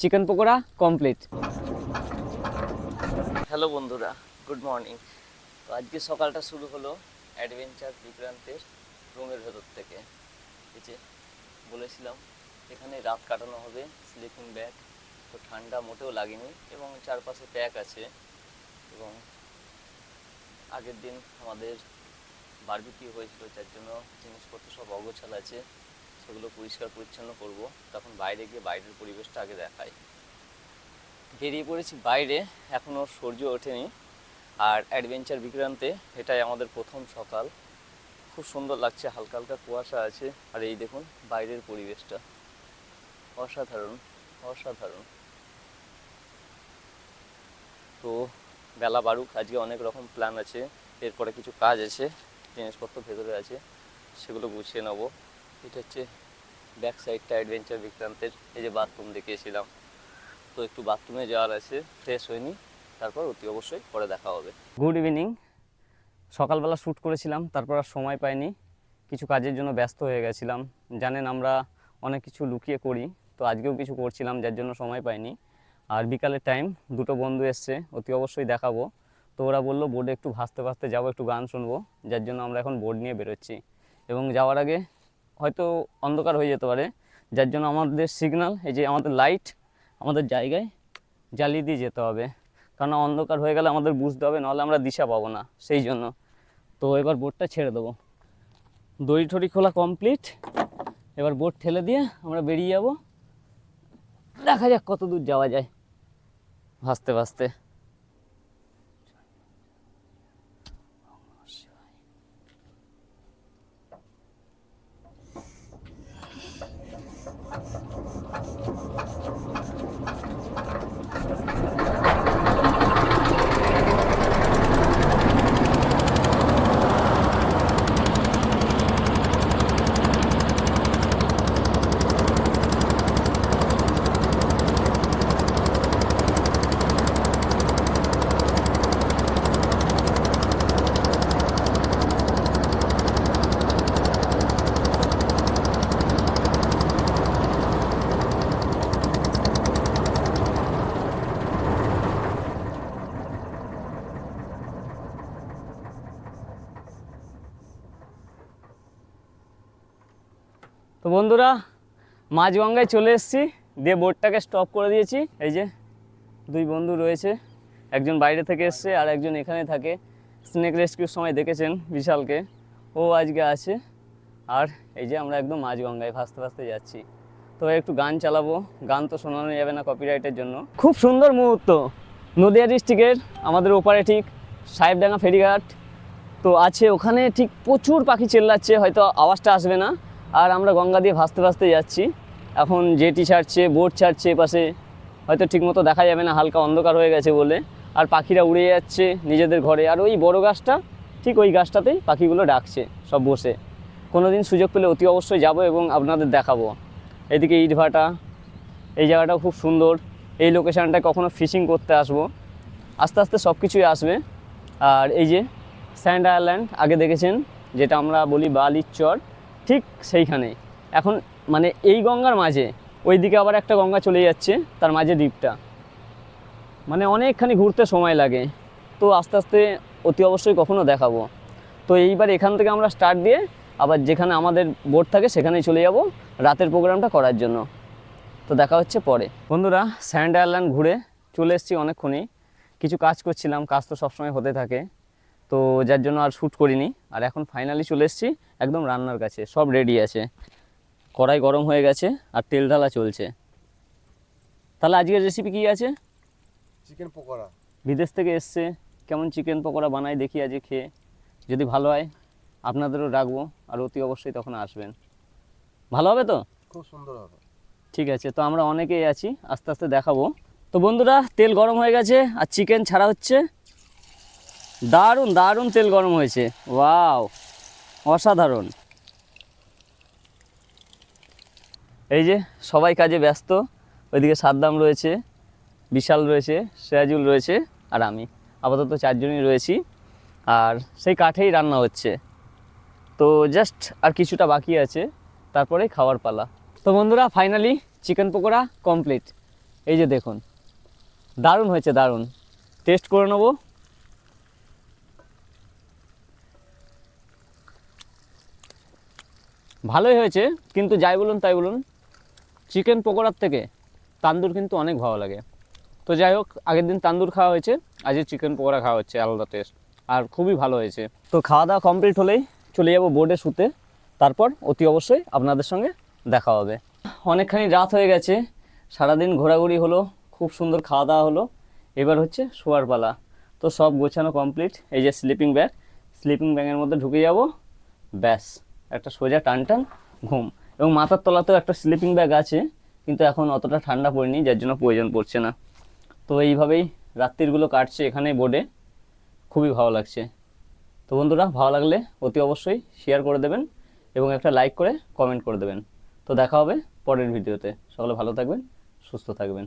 Chicken pakora complete hello বন্ধুরা good morning তো আজকে সকালটা শুরু হলো অ্যাডভেঞ্চার বিক্রান্তের রুমের ভেতর থেকে। এই যে বলেছিলাম, এখানে রাত কাটানো হবে স্লিপিং ব্যাগ তো ঠান্ডা মোটেও লাগেনি এবং চারপাশে প্যাক আছে এবং আগের দিন আমাদের বারবিকিউ হয়েছিল, যার জন্য জিনিসপত্র সব অগোছাল আছে। সেগুলো পরিষ্কার পরিচ্ছন্ন করব, তখন বাইরে গিয়ে বাইরের পরিবেশটা আগে দেখাই। বেরিয়ে পড়েছি বাইরে এখনও সূর্য ওঠেনি। আর অ্যাডভেঞ্চার বিক্রান্তে এটাই আমাদের প্রথম সকাল। খুব সুন্দর লাগছে, হালকা হালকা কুয়াশা আছে। আর এই দেখুন, বাইরের পরিবেশটা। অসাধারণ অসাধারণ। তো বেলা বাড়ুক আজকে অনেক রকম প্ল্যান আছে। এরপরে কিছু কাজ আছে, জিনিসপত্র ভেতরে আছে, সেগুলো গুছিয়ে নেব। এটা হচ্ছে ব্যাক সাইডটা অ্যাডভেঞ্চার বিক্রান্তের, এই যে বাথরুম দেখিয়েছিলাম। তো একটু বাথরুমে যাওয়ার আছে ফ্রেশ হয়নি, তারপর অতি অবশ্যই পরে দেখা হবে। গুড ইভিনিং সকালবেলা শ্যুট করেছিলাম, তারপর আর সময় পাইনি। কিছু কাজের জন্য ব্যস্ত হয়ে গেছিলাম। জানেন, আমরা অনেক কিছু লুকিয়ে করি, তো আজকেও কিছু করছিলাম, যার জন্য সময় পাইনি। আর বিকালের টাইম দুটো বন্ধু এসছে, অতি অবশ্যই দেখাবো। তো ওরা বলল বোর্ডে একটু ভাসতে ভাসতে যাব, একটু গান শুনব, যার জন্য আমরা এখন বোর্ড নিয়ে বেরোচ্ছি। এবং যাওয়ার আগে হয়তো অন্ধকার হয়ে যেতে পারে। যার জন্য আমাদের সিগন্যাল এই যে আমাদের লাইট আমাদের জায়গায় জ্বালিয়ে দিয়ে যেতে হবে। কারণ অন্ধকার হয়ে গেলে আমাদের বুঝতে হবে, নাহলে আমরা দিশা পাবো না, সেই জন্য। তো এবার বোর্ডটা ছেড়ে দেবো। দড়ি ঠড়ি খোলা কমপ্লিট এবার বোর্ড ঠেলে দিয়ে আমরা বেরিয়ে যাব। দেখা যাক কত দূর যাওয়া যায়। ভাসতে ভাসতে। তো বন্ধুরা, মাঝগঙ্গায় চলে এসেছি। দিয়ে বোটটাকে স্টপ করে দিয়েছি। এই যে দুই বন্ধু রয়েছে। একজন বাইরে থেকে এসছে আর একজন এখানে থাকে। স্নেক রেস্কিউর সময় দেখেছেন বিশালকে। ও আজকে আছে। আর এই যে আমরা একদম মাঝগঙ্গায় ভাসতে ভাসতে যাচ্ছি। তো একটু গান চালাবো। গান তো শোনানো যাবে না কপিরাইটের জন্য। খুব সুন্দর মুহূর্ত। নদিয়া ডিস্ট্রিক্টের আমাদের ওপারে ঠিক সাহেবডাঙ্গা ফেরিঘাট। তো আছে ওখানে ঠিক প্রচুর পাখি চেল্লাচ্ছে, হয়তো আওয়াজটা আসবে না। আর আমরা গঙ্গা দিয়ে ভাসতে ভাসতে যাচ্ছি। এখন জেটি ছাড়ছে, বোট ছাড়ছে এপাশে। হয়তো ঠিকমতো দেখা যাবে না, হালকা অন্ধকার হয়ে গেছে বলে। আর পাখিরা উড়ে যাচ্ছে নিজেদের ঘরে। আর ওই বড় গাছটা, ঠিক ওই গাছটাতেই পাখিগুলো ডাকছে সব বসে। কোনো দিন সুযোগ পেলে অতি অবশ্যই যাব এবং আপনাদের দেখাবো। এদিকে ইটভাটা এই জায়গাটাও খুব সুন্দর। এই লোকেশানটায় কখনো ফিশিং করতে আসব। আস্তে আস্তে সব কিছুই আসবে। আর এই যে স্যান্ড আয়ারল্যান্ড, আগে দেখেছেন, যেটা আমরা বলি বালির চর। ঠিক সেইখানে। এখন মানে এই গঙ্গার মাঝে, ওইদিকে আবার একটা গঙ্গা চলে যাচ্ছে, তার মাঝে দ্বীপটা। মানে অনেকখানি ঘুরতে সময় লাগে। তো আস্তে আস্তে অতি অবশ্যই কখনও দেখাবো। তো এইবার এখান থেকে আমরা স্টার্ট দিয়ে আবার যেখানে আমাদের বোট থাকে সেখানেই চলে যাব রাতের প্রোগ্রামটা করার জন্য। তো দেখা হচ্ছে পরে। বন্ধুরা স্যান্ড আইল্যান্ড ঘুরে চলে এসেছি অনেকক্ষণই। কিছু কাজ করছিলাম, কাজ তো সবসময় হতে থাকে। তো যার জন্য আর শ্যুট করিনি। আর এখন ফাইনালি চলে এসেছি একদম রান্নার কাছে সব রেডি আছে। কড়াই গরম হয়ে গেছে আর তেল ঢালা চলছে। তাহলে আজকের রেসিপি কী আছে? চিকেন পকোড়া। বিদেশ থেকে এসছে কেমন চিকেন পকোড়া বানাই দেখি আজকে খেয়ে। যদি ভালো হয় আপনাদেরও রাখব আর অতি অবশ্যই তখন আসবেন। ভালো হবে তো? খুব সুন্দর হবে। ঠিক আছে তো আমরা অনেকেই আছি আস্তে আস্তে দেখাবো। তো বন্ধুরা তেল গরম হয়ে গেছে আর চিকেন ছাড়া হচ্ছে। দারুণ দারুণ তেল গরম হয়েছে। ওয়াও, অসাধারণ। এই যে সবাই কাজে ব্যস্ত, ওইদিকে সাদ্দাম রয়েছে, বিশাল রয়েছে সিরাজুল রয়েছে আর আমি। আপাতত চারজনই রয়েছি আর সেই কাঠেই রান্না হচ্ছে। তো জাস্ট আর কিছুটা বাকি আছে তারপরে খাওয়ার পালা। তো বন্ধুরা ফাইনালি চিকেন পকোড়া কমপ্লিট এই যে দেখুন, দারুণ হয়েছে, দারুণ। টেস্ট করে নেব। ভালোই হয়েছে, কিন্তু যাই বলুন তাই বলুন চিকেন পকোড়ার থেকে তান্দুর কিন্তু অনেক ভালো লাগে। তো যাই হোক, আগের দিন তান্দুর খাওয়া হয়েছে, আজকে চিকেন পকোড়া খাওয়া হচ্ছে, আলাদা টেস্ট আর খুবই ভালো হয়েছে। তো খাওয়া দাওয়া কমপ্লিট হলেই চলে যাব বোর্ডে শুতে, তারপর অতি অবশ্যই আপনাদের সঙ্গে দেখা হবে। অনেকখানি রাত হয়ে গেছে, সারাদিন ঘোরাঘুরি হলো, খুব সুন্দর খাওয়া দাওয়া হলো, এবার হচ্ছে শোয়ার পালা। তো সব গোছানো কমপ্লিট এই যে স্লিপিং ব্যাগ স্লিপিং ব্যাগের মধ্যে ঢুকে যাব, ব্যাস। একটা সোজা টান টান ঘুম। এবং মাথার তলাতেও একটা স্লিপিং ব্যাগ আছে, কিন্তু এখন অতটা ঠান্ডা পড়েনি, যার জন্য প্রয়োজন পড়ছে না। তো এইভাবেই রাত্রিরগুলো কাটছে এখানে বোর্ডে খুবই ভালো লাগছে। তো বন্ধুরা, ভালো লাগলে অতি অবশ্যই শেয়ার করে দেবেন এবং একটা লাইক করে কমেন্ট করে দেবেন। তো দেখা হবে পরের ভিডিওতে সকলে ভালো থাকবেন, সুস্থ থাকবেন।